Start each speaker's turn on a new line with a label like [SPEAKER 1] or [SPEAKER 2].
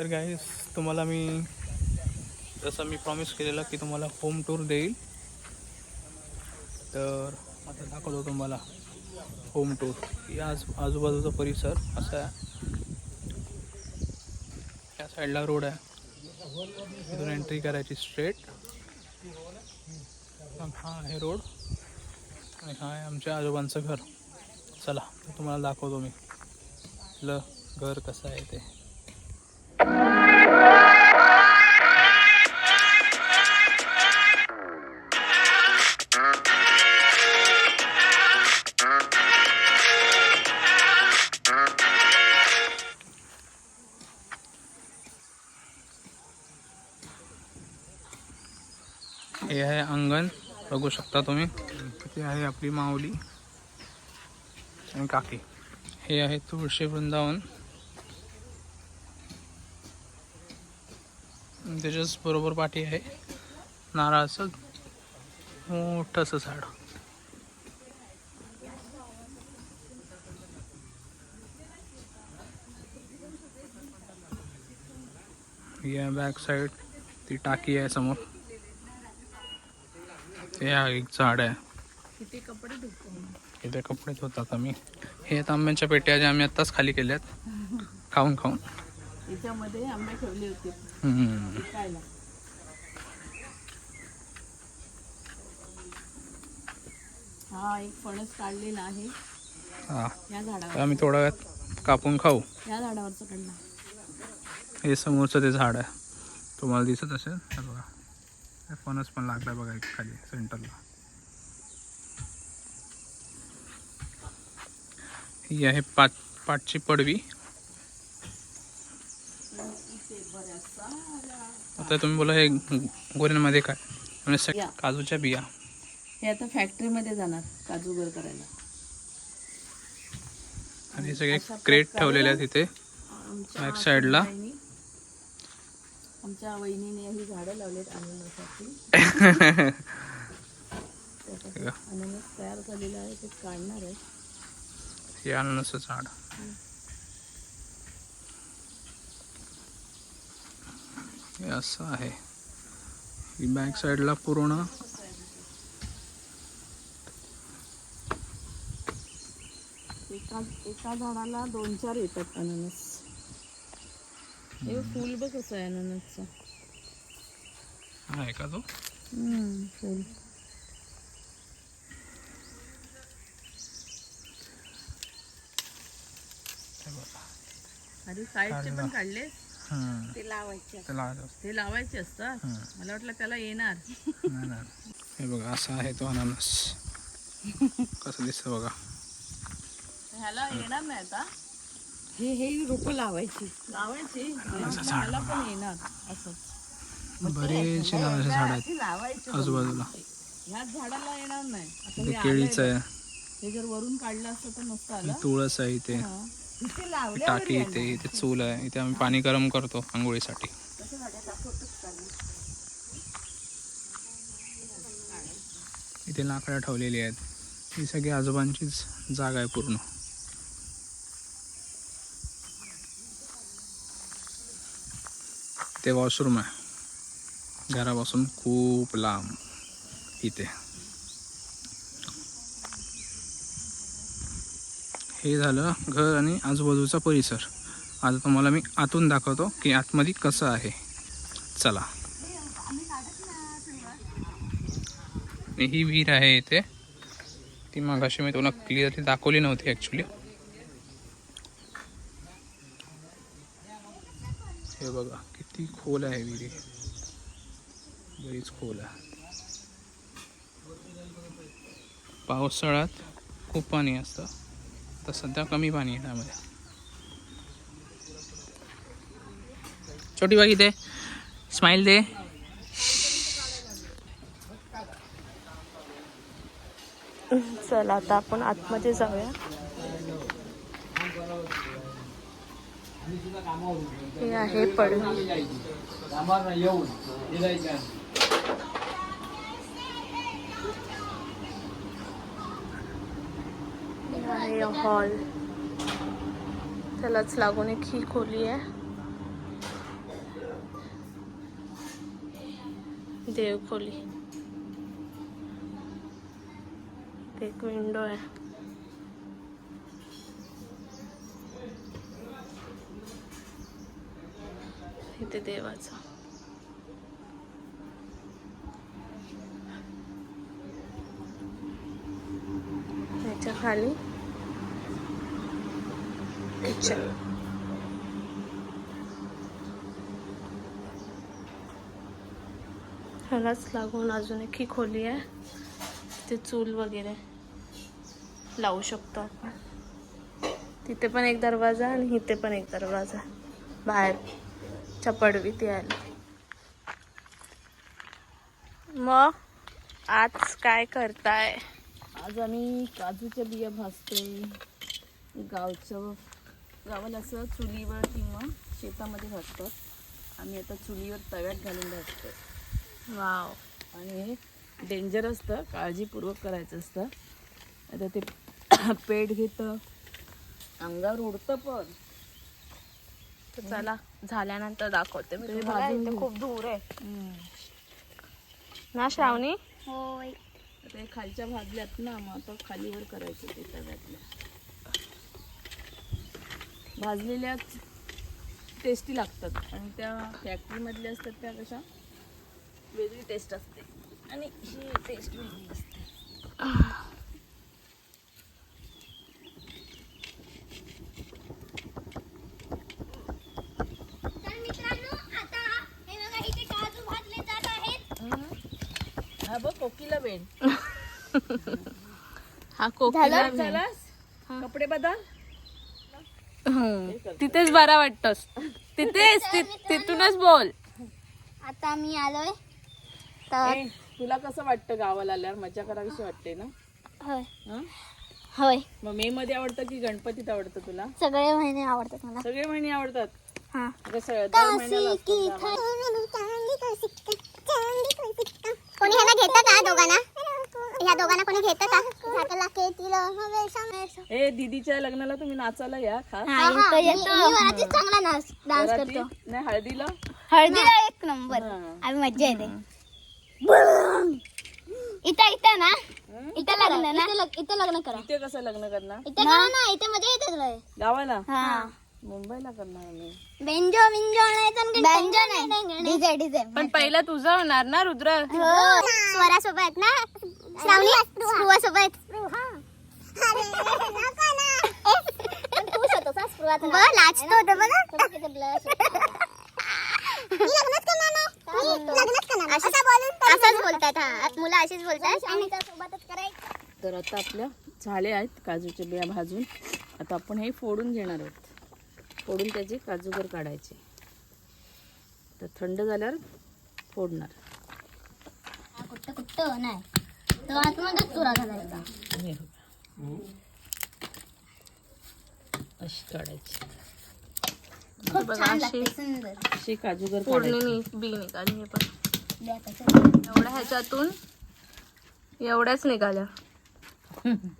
[SPEAKER 1] तर काय तुम्हाला मी जसं मी प्रॉमिस केलेलं की तुम्हाला होम टूर देईल. तर आता दाखवतो तुम्हाला होम टूर या आज आजूबाजूचा परिसर असा आहे. या साईडला रोड आहे. इथून एंट्री करायची स्ट्रेट हा आहे रोड आणि हा आहे आमच्या आजोबांचं घर. चला तुम्हाला दाखवतो मी. आपलं घर कसं आहे ते. हे आहे अंगण. बघू शकता तुम्ही. इथे आहे आपली माऊली. आणि काकी. हे आहे तुळशी वृंदावन. त्याच्याच बरोबर पाठी आहे नारळाचं मोठंसं झाड. बॅक साईड ती टाकी आहे समोर. हे एक झाड आहे.
[SPEAKER 2] किती कपडे धुतो
[SPEAKER 1] इथे कपडे धुतात आम्ही. हे आहेत आंब्यांच्या पेट्या ज्या आम्ही आत्ताच खाली केल्यात. खाऊन खाऊन.
[SPEAKER 2] याच्यामध्ये आंबे ठेवले होते. हा एक फणस काढलेला आहे.
[SPEAKER 1] हा.
[SPEAKER 2] या
[SPEAKER 1] तर
[SPEAKER 2] झाडावर
[SPEAKER 1] आम्ही थोडा वेळात कापून खाऊ.
[SPEAKER 2] या झाडावरचं काढला
[SPEAKER 1] हे समोरचं ते झाड आहे. तुम्हाला दिसत असेल? बघा. फणस पण लागला बघा एक खाली सेंटरला. ही आहे पाच पाचची पडवी. आता तुम्ही बोला हे गोऱ्यांमध्ये काय? म्हणजे. काजूच्या बिया.
[SPEAKER 2] हे आता फॅक्टरीमध्ये जाणार काजूगर करायला.
[SPEAKER 1] आणि हे सगळे क्रेट ठेवलेले आहेत इथे.
[SPEAKER 2] आमच्या
[SPEAKER 1] Back side ला.
[SPEAKER 2] वहिनी- आमच्या वहिनीने ही झाडं लावलेत अननसाची? अननस तयार झालेलं आहे ते काढणार आहे.
[SPEAKER 1] हे अननसचं झाड. हे असं आहे. ही बॅक साईडला पूर्ण.
[SPEAKER 2] एका एका झाडाला दोन चार येतात अननस. हे फुल बघ कसं आहे अननसचं
[SPEAKER 1] आहे का तो
[SPEAKER 2] फुल. साईडचे पण काढले. ते लावायचे
[SPEAKER 1] ते लावायचं असतं.
[SPEAKER 2] ते लावायचे असतात. मला वाटलं त्याला येणार.
[SPEAKER 1] हे बघा असा आहे तो अननस. कसं दिसतं बघा.
[SPEAKER 2] ह्याला येणार नाही आता. हे हे रोप लावायची. लावायची?
[SPEAKER 1] झाड.
[SPEAKER 2] ह्याला पण येणार असं.
[SPEAKER 1] बरेचसे झाड आहेत.
[SPEAKER 2] लावायचं
[SPEAKER 1] आजूबाजूला.
[SPEAKER 2] ह्याच झाडाला येणार नाही. आता हे आलंय
[SPEAKER 1] आहे.
[SPEAKER 2] बघ. हे जर वरून काढलं असतं तर नसतं
[SPEAKER 1] हे
[SPEAKER 2] आलं
[SPEAKER 1] तुळस आहे इथे.
[SPEAKER 2] हा.
[SPEAKER 1] टाकी इथे इथे चूल आहे. इथे आम्ही पाणी गरम करतो आंघोळीसाठी. इथे लाकडं ठेवलेली आहेत. ही सगळी आजोबांचीच जागा आहे पूर्ण. ते वॉशरूम आहे. घरापासून खूप लांब इथे. हे झालं घर आणि आजूबाजूचा परिसर. आता तुम्हाला मी आतून दाखवतो की आतमध्ये कसं आहे. चला. ही विहीर आहे इथे. ती मागाशी मी तुम्हाला क्लिअरली दाखवली नव्हती ॲक्च्युली हे बघा. किती खोल आहे विहिरी. बरीच खोल आहे. पावसाळ्यात खूप पाणी असतं तर सध्या कमी पाणी आहे त्यामध्ये. छोटी बाकी दे स्माइल दे.
[SPEAKER 2] चला आता आपण आतमध्ये जाऊया. हे आहे आहे. हॉल त्यालाच लागून एक ही खोली आहे.
[SPEAKER 3] देवखोली. एक विंडो आहे. इथे देवाचा. त्याच्याखाली. किचन ह्यालाच लागून अजून एक ही खोली आहे. तिथे चूल वगैरे लावू शकतो आपण. तिथे पण एक दरवाजा आणि इथे पण एक दरवाजा. बाहेर. चपडवीत यायला. मग आज काय करताय?
[SPEAKER 2] आज आम्ही काजूच्या बिया भाजतोय. गावचं गावाला असं चुलीवर किंवा शेतामध्ये भाजतात आम्ही आता चुलीवर तव्यात घालून भाजतोय.
[SPEAKER 3] वाव.
[SPEAKER 2] आणि हे डेंजर असतं काळजीपूर्वक करायचं असतं. आता ते पेट घेतं अंगावर उडतं पण.
[SPEAKER 3] तर चला झाल्यानंतर दाखवते मी
[SPEAKER 2] ते
[SPEAKER 3] तुम्हाला. इथे. खूप दूर आहे. ना श्रावणी?
[SPEAKER 2] आता हे खालच्या भाजल्यात ना मग आता खालीवर करायचं ते तव्यातल्या भाजलेल्या टेस्टी लागतात. आणि त्या फॅक्टरीमधल्या असतात त्या कशा? वेगळी टेस्ट असते. आणि ही टेस्ट वेगळी असते
[SPEAKER 4] तर मित्रांनो आता हे बघा इथे काजू भाजले जात आहेत
[SPEAKER 2] हा बघ कोकीला बेन
[SPEAKER 3] हा कोकिला
[SPEAKER 2] चलास कपडे बदल?
[SPEAKER 3] तिथेच बरा वाटतस. तिथेच ति- तिथूनच बोल.
[SPEAKER 4] आता मी आलोय. तर
[SPEAKER 2] ए, तुला कसं वाटतं गावाला आल्यावर? मजा करा कशी वाटते ना?
[SPEAKER 4] होय.
[SPEAKER 2] हं?
[SPEAKER 4] होय.
[SPEAKER 2] मग मे मध्ये आवडतं की गणपतीत आवडतं तुला?
[SPEAKER 4] सगळे महिने आवडतात मला.
[SPEAKER 2] सगळे महिने आवडतात?
[SPEAKER 4] हा.
[SPEAKER 2] कसं दर महिन्याला असतात गावाला.
[SPEAKER 4] कोणी ह्याला घेतं का दोघांना? ह्या दोघांना कोणी घेतं का? झाकला केतील
[SPEAKER 2] ए दीदीच्या लग्नाला तुम्ही नाचायला या खास
[SPEAKER 4] चांगला नाच डान्स? करतो.
[SPEAKER 2] नाही हळदीला?
[SPEAKER 4] हळदीला एक नंबर. आम्ही मज्जा येते. इथं इथं ना? इथं लग्न ना? इथं लग्न करा.
[SPEAKER 2] इथे कसं लग्न करणार?
[SPEAKER 4] इथं करा ना इथे मजा येते तुला
[SPEAKER 2] गावाला?
[SPEAKER 4] हा.
[SPEAKER 2] मुंबईला करणार आम्ही
[SPEAKER 4] बेंजो बिंजो नाही बेंजो नाही. DJ DJ.
[SPEAKER 3] पण पहिलं तुझं होणार ना रुद्र?
[SPEAKER 4] हो. स्वरासोबत ना? श्रावणी? स्पृहासोबत. लाजतो होतो बघा. असंच बोलतात हा. मुलं अशीच बोलतात.
[SPEAKER 2] तर आता आपल्या झाले आहेत काजूच्या बिया भाजून. आता आपण हे फोडून घेणार आहोत. फोडून त्याचे काजूगर काढायचे. तर थंड झाल्यावर फोडणार.
[SPEAKER 4] कुठं कुठं? नाही. तर आतमध्येच चुरा घालायचा
[SPEAKER 2] हे बघा. अशी काढायची.
[SPEAKER 4] खूप
[SPEAKER 3] बघा,
[SPEAKER 4] छान
[SPEAKER 3] अशी
[SPEAKER 4] लागते सुंदर.
[SPEAKER 2] अशी काजूगर
[SPEAKER 3] फोडणी
[SPEAKER 2] काढायची.
[SPEAKER 3] बी निघाली हे पण.
[SPEAKER 4] द्या.
[SPEAKER 3] एवढ्या ह्याच्यातून एवढ्याच निघाल्या.